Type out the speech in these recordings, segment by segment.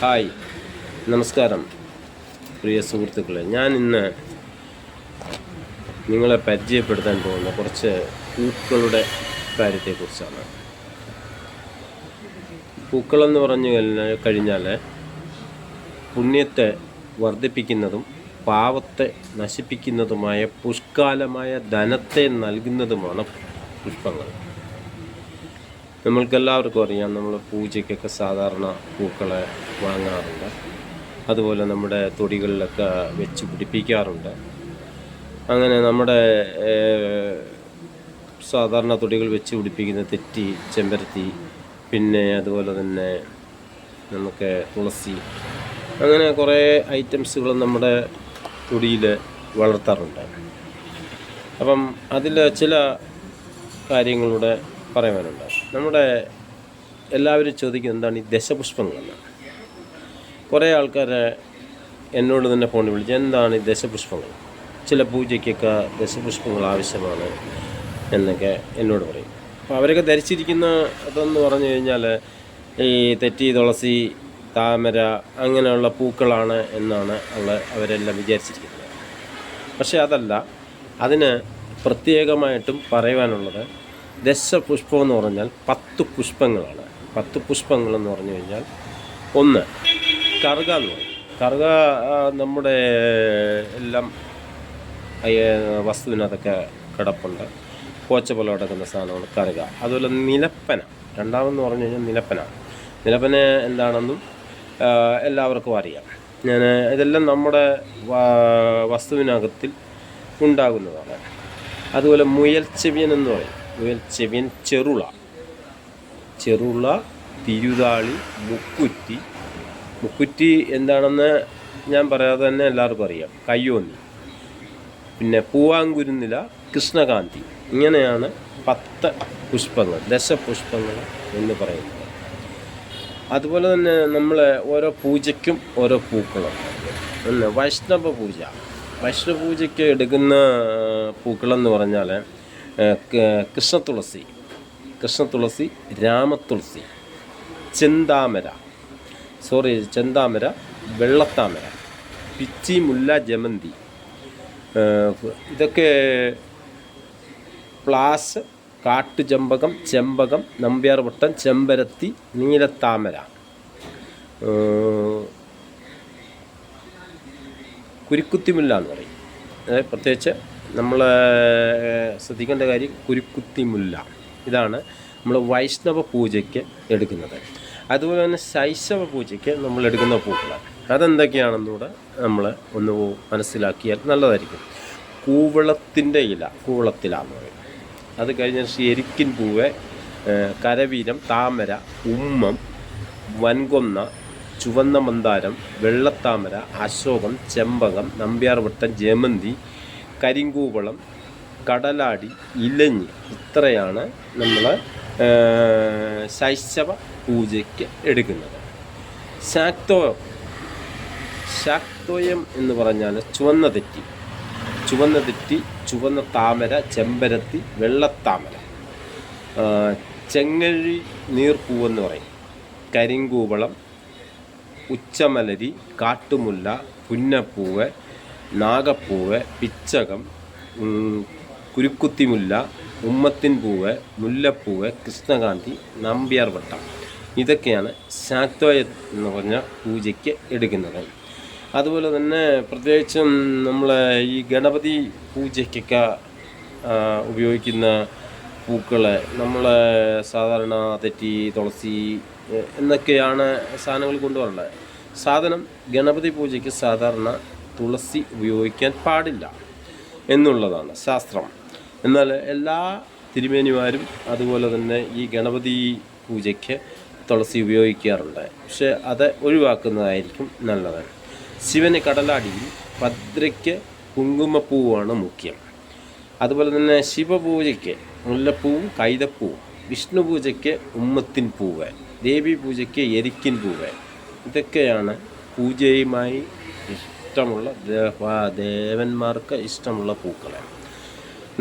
Hi. നമസ്കാരം. പ്രിയ സുഹൃത്തുക്കളെ ഞാൻ ഇന്ന് നിങ്ങളെ പരിചയപ്പെടുത്താൻ പോകുന്ന കുറച്ച് പൂക്കളുടെ കാര്യത്തെക്കുറിച്ചാണ്. പൂക്കളെന്ന് പറഞ്ഞു കഴിഞ്ഞാൽ കഴിഞ്ഞാൽ പുണ്യത്തെ വർദ്ധിപ്പിക്കുന്നതും പാവത്തെ നശിപ്പിക്കുന്നതുമായ പുഷ്കാലമായ ധനത്തെ നൽകുന്നതുമാണ് പുഷ്പങ്ങൾ. നമ്മൾക്കെല്ലാവർക്കും അറിയാം നമ്മൾ പൂജയ്ക്കൊക്കെ സാധാരണ പൂക്കളെ വാങ്ങാറുണ്ട്. അതുപോലെ നമ്മുടെ തൊടികളിലൊക്കെ വെച്ച് പിടിപ്പിക്കാറുണ്ട്. അങ്ങനെ നമ്മുടെ സാധാരണ തൊടികൾ വെച്ച് പിടിപ്പിക്കുന്ന തെറ്റി ചെമ്പരത്തി പിന്നെ അതുപോലെ തന്നെ നമുക്ക് തുളസി അങ്ങനെ കുറേ ഐറ്റംസുകൾ നമ്മുടെ തൊടിയിൽ വളർത്താറുണ്ട്. അപ്പം അതിൽ ചില കാര്യങ്ങളുടെ പറയാനുണ്ട്. നമ്മുടെ എല്ലാവരും ചോദിക്കുന്നത് എന്താണ് ഈ ദശപുഷ്പങ്ങളെന്നാണ് കുറേ ആൾക്കാരെ എന്നോട് തന്നെ ഫോണിൽ വിളിച്ച് എന്താണ് ഈ ദശപുഷ്പങ്ങൾ? ചില പൂജയ്ക്കൊക്കെ ദശപുഷ്പങ്ങൾ ആവശ്യമാണ് എന്നൊക്കെ എന്നോട് പറയും. അപ്പോൾ അവരൊക്കെ ധരിച്ചിരിക്കുന്ന അതെന്ന് പറഞ്ഞു കഴിഞ്ഞാൽ ഈ തെറ്റി തുളസി താമര അങ്ങനെയുള്ള പൂക്കളാണ് എന്നാണ് ഉള്ള അവരെല്ലാം വിചാരിച്ചിരിക്കുന്നത്. പക്ഷേ അതല്ല അതിന് പ്രത്യേകമായിട്ടും പറയുവാനുള്ളത് ദശപുഷ്പം എന്ന് പറഞ്ഞാൽ പത്ത് പുഷ്പങ്ങളാണ്. പത്ത് പുഷ്പങ്ങൾ എന്ന് പറഞ്ഞു കഴിഞ്ഞാൽ ഒന്ന് കറുക എന്ന് പറയും. കറുക നമ്മുടെ എല്ലാം വസ്തുവിനകത്തൊക്കെ കിടപ്പുണ്ട്. പോച്ച പോലെ കിടക്കുന്ന സാധനമാണ് കറുക. അതുപോലെ നിലപ്പന. രണ്ടാമെന്ന് പറഞ്ഞു കഴിഞ്ഞാൽ നിലപ്പന. നിലപ്പന എന്താണെന്നും എല്ലാവർക്കും അറിയാം. ഞാൻ ഇതെല്ലാം നമ്മുടെ വസ്തുവിനകത്തിൽ ഉണ്ടാകുന്നതാണ്. അതുപോലെ മുയൽ ചെവിയൻ എന്ന് പറയും. മുയൽ ചെവിയൻ ചെറുള. ചെറുള തിരുതാളി മുക്കുറ്റി. മുക്കുറ്റി എന്താണെന്ന് ഞാൻ പറയാതെ തന്നെ എല്ലാവർക്കും അറിയാം. കയ്യോന്നി. പിന്നെ പൂവാങ്കുരുന്നില കൃഷ്ണകാന്തി. ഇങ്ങനെയാണ് പത്ത് പുഷ്പങ്ങൾ ദശപുഷ്പങ്ങൾ എന്ന് പറയുന്നത്. അതുപോലെ തന്നെ നമ്മൾ ഓരോ പൂജയ്ക്കും ഓരോ പൂക്കളുണ്ട് പിന്നെ വൈഷ്ണവ പൂജ. വൈഷ്ണവ പൂജയ്ക്ക് എടുക്കുന്ന പൂക്കളെന്ന് പറഞ്ഞാൽ കൃഷ്ണതുളസി കൃഷ്ണതുളസി രാമതുളസി ചെന്താമര. സോറി ചെന്താമര വെള്ളത്താമര പിച്ചി മുല്ല ജമന്തി. ഇതൊക്കെ പ്ലാസ് കാട്ടുചെമ്പകം ചെമ്പകം നമ്പ്യാർ വട്ടം ചെമ്പരത്തി നീലത്താമര. കുരുക്കുത്തിമുല്ല എന്ന് പറയും. പ്രത്യേകിച്ച് നമ്മൾ ശ്രദ്ധിക്കേണ്ട കാര്യം കുരുക്കുത്തിമുല്ല ഇതാണ് നമ്മൾ വൈഷ്ണവ പൂജയ്ക്ക് എടുക്കുന്നത്. അതുപോലെ തന്നെ ശൈശവ പൂജയ്ക്ക് നമ്മൾ എടുക്കുന്ന പൂക്കൾ അതെന്തൊക്കെയാണെന്നൂടെ നമ്മൾ ഒന്ന് മനസ്സിലാക്കിയാൽ നല്ലതായിരിക്കും. കൂവളത്തിന്റെ ഇല കൂവളത്തില എന്ന് പറയും അത് കഴിഞ്ഞ എരിക്കിൻ പൂവ് കരവീരം താമര ഉമ്മം വൻകൊന്ന ചുവന്ന മന്ദാരം വെള്ളത്താമര അശോകം ചെമ്പകം നമ്പ്യാർവട്ടം ജമന്തി കരിങ്കൂവളം കടലാടി ഇലഞ്ഞി ഇത്രയാണ് നമ്മൾ ശൈശവ പൂജയ്ക്ക് എടുക്കുന്നത്. ശാക്തോയം. ശാക്തോയം എന്ന് പറഞ്ഞാൽ ചുവന്ന തെറ്റി. ചുവന്ന തെറ്റി ചുവന്ന താമര ചെമ്പരത്തി വെള്ളത്താമര. ചെങ്ങഴി നീർപ്പൂവെന്ന് പറയും. കരിങ്കൂവളം ഉച്ചമലരി കാട്ടുമുല്ല പുന്നപ്പൂവ് നാഗപ്പൂവ് പിച്ചകം കുരുക്കുത്തിമുല്ല ഉമ്മത്തിൻ പൂവ് മുല്ലപ്പൂവ് കൃഷ്ണകാന്തി നമ്പ്യാർ വട്ടം. ഇതൊക്കെയാണ് ശാക്തോയ എന്ന് പറഞ്ഞ പൂജയ്ക്ക് എടുക്കുന്നത്. അതുപോലെ തന്നെ പ്രത്യേകിച്ചും നമ്മൾ ഈ ഗണപതി പൂജയ്ക്കൊക്കെ ഉപയോഗിക്കുന്ന പൂക്കൾ നമ്മൾ സാധാരണ തെറ്റി തുളസി എന്നൊക്കെയാണ് സാധനങ്ങൾ കൊണ്ടുവരേണ്ടത്. സാധനം ഗണപതി പൂജയ്ക്ക് സാധാരണ തുളസി ഉപയോഗിക്കാൻ പാടില്ല എന്നുള്ളതാണ് ശാസ്ത്രം. എന്നാൽ എല്ലാ തിരുമേനിമാരും അതുപോലെ തന്നെ ഈ ഗണപതി പൂജയ്ക്ക് തുളസി ഉപയോഗിക്കാറുണ്ട്. പക്ഷെ അത് ഒഴിവാക്കുന്നതായിരിക്കും നല്ലത്. ശിവന് കടലാടിയിൽ ഭദ്രയ്ക്ക് കുങ്കുമപ്പൂവാണ് മുഖ്യം. അതുപോലെ തന്നെ ശിവപൂജയ്ക്ക് മുല്ലപ്പൂവും കൈതപ്പൂവും വിഷ്ണു പൂജയ്ക്ക് ഉമ്മത്തിൻ പൂവ് ദേവി പൂജയ്ക്ക് എരിക്കിൻ പൂവ്. ഇതൊക്കെയാണ് പൂജയുമായി ഇഷ്ടമുള്ള ദേവ- ദേവന്മാർക്ക് ഇഷ്ടമുള്ള പൂക്കളെ.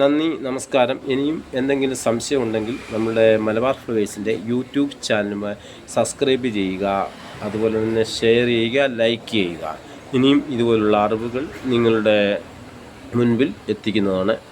നന്ദി നമസ്കാരം. ഇനിയും എന്തെങ്കിലും സംശയമുണ്ടെങ്കിൽ നമ്മുടെ മലബാർ ഫ്ലവേഴ്സിന്റെ യൂട്യൂബ് ചാനലുമായി സബ്സ്ക്രൈബ് ചെയ്യുക. അതുപോലെ തന്നെ ഷെയർ ചെയ്യുക ലൈക്ക് ചെയ്യുക. ഇനിയും ഇതുപോലുള്ള അറിവുകൾ നിങ്ങളുടെ മുൻപിൽ എത്തിക്കുന്നതാണ്.